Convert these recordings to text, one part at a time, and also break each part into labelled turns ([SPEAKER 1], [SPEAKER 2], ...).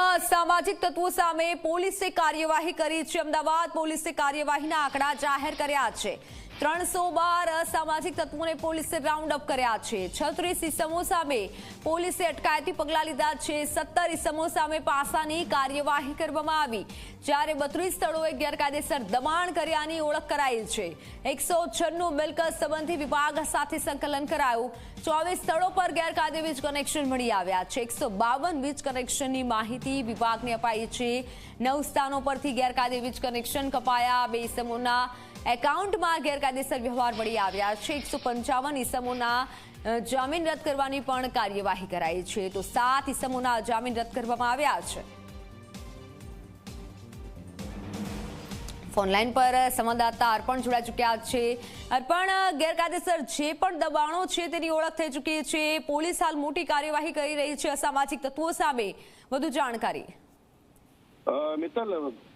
[SPEAKER 1] અમદાવાદમાં સામાજિક તત્વો સામે પોલીસે કાર્યવાહી કરી છે. અમદાવાદ પોલીસે કાર્યવાહીના આંકડા જાહેર કર્યા છે. ત્રણસો બાર અસામાજિક તત્વોને પોલીસે રાઉન્ડ અપ કર્યા છે. છત્રીસ ઇસમો સામે પોલીસે અટકાયતી પગલાં લીધા છે. સત્તર ઇસમો સામે પાસાની કાર્યવાહી કરવામાં આવી. જ્યારે બત્રીસ સ્થળોએ ગેરકાયદેસર દબાણ કર્યાની ઓળખ કરાઈ છે. એકસો છન્નું મિલકત સંબંધી વિભાગ સાથે સંકલન કરાયું. ચોવીસ સ્થળો પર ગેરકાયદે વીજ કનેક્શન મળી આવ્યા છે. એકસો બાવન વીજ કનેક્શનની માહિતી વિભાગને અપાઈ છે. નવ સ્થાનો પરથી ગેરકાયદે વીજ કનેક્શન કપાયા. બે ઇસમોના એકાઉન્ટમાં ગેરકાયદેસર વ્યવહાર મળી આવ્યા છે. એકસો પંચાવન ઇસમોના જામીન રદ કરવાની પણ કાર્યવાહી કરાઈ છે. તો સાત ઇસમોના જામીન રદ કરવામાં આવ્યા છે. ફોનલાઈન પર સંવાદદાતા અર્પણ જોડાઈ ચૂક્યા છે. અર્પણ, ગેરકાયદેસર જે પણ દબાણો છે તેની ઓળખ થઈ ચૂકી છે. પોલીસ હાલ મોટી કાર્યવાહી કરી રહી છે. અસામાજિક તત્વો સામે વધુ જાણકારી.
[SPEAKER 2] મિત્તલ,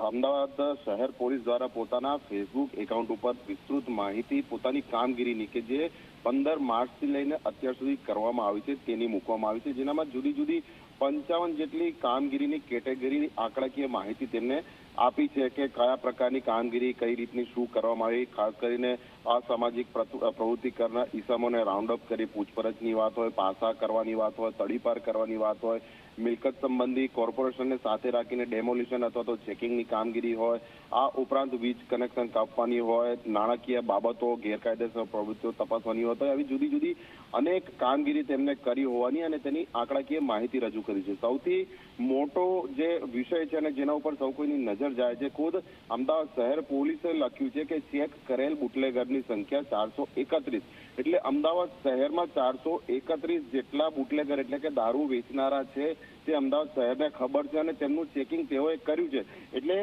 [SPEAKER 2] અમદાવાદ શહેર પોલીસ દ્વારા પોતાના ફેસબુક એકાઉન્ટ ઉપર વિસ્તૃત માહિતી, પોતાની કામગીરીની કે જે પંદર માર્ચથી લઈને અત્યાર સુધી કરવામાં આવી છે, તેની મૂકવામાં આવી છે. જેનામાં જુદી જુદી પંચાવન જેટલી કામગીરીની કેટેગરીની આંકડાકીય માહિતી તેમને આપી છે કે કયા પ્રકારની કામગીરી, કઈ રીતની શું કરવામાં આવી, ખાસ કરીને અસામાજિક પ્રવૃત્તિ કરનાર ઈસમોને રાઉન્ડ અપ કરી પૂછપરછની વાત હોય, પાસા કરવાની વાત હોય, તડીપાર કરવાની વાત હોય, મિલકત સંબંધી કોર્પોરેશનને સાથે રાખીને ડેમોલિશન અથવા તો ચેકિંગની કામગીરી હોય, આ ઉપરાંત વીજ કનેક્શન કાપવાની હોય, નાણાકીય બાબતો, ગેરકાયદેસર પ્રવૃત્તિઓ તપાસવાની હોય, તો આવી જુદી જુદી અનેક કામગીરી તેમને કરી હોવાની અને તેની આંકડાકીય માહિતી રજૂ કરી છે. સૌથી મોટો જે વિષય છે અને જેના ઉપર સૌ કોઈની નજર જાય છે. ખુદ અમદાવાદ શહેર પોલીસે લખ્યું છે કે ચેક કરેલ બુટલેગરની સંખ્યા ચારસો એકત્રીસ. એટલે અમદાવાદ શહેરમાં ચારસો એકત્રીસ જેટલા બુટલેગર એટલે કે દારૂ વેચનારા છે, તે અમદાવાદ શહેરને ખબર છે અને તેમનું ચેકિંગ તેઓએ કર્યું છે. એટલે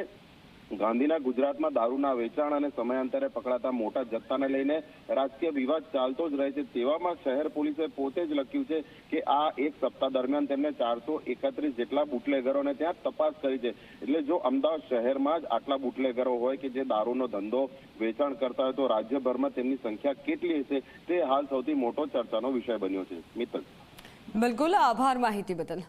[SPEAKER 2] ગાંધીના ગુજરાતમાં દારૂના વેચાણ અને સમયાંતરે પકડાતા મોટા જથ્થાને લઈને રાજકીય વિવાદ ચાલતો જ રહે છે. તેવામાં શહેર પોલીસે પોતે જ લખ્યું છે કે આ એક સપ્તાહ દરમિયાન તેમને ચારસો એકત્રીસ જેટલા બુટલેગરોને ત્યાં તપાસ કરી છે. એટલે જો અમદાવાદ શહેરમાં જ આટલા બુટલેગરો હોય કે જે દારૂનો ધંધો વેચાણ કરતા હોય તો રાજ્યભરમાં તેમની સંખ્યા કેટલી હશે તે હાલ સૌથી મોટો ચર્ચાનો વિષય બન્યો છે. મિત્ર
[SPEAKER 1] બિલકુલ, આભાર માહિતી બદલ.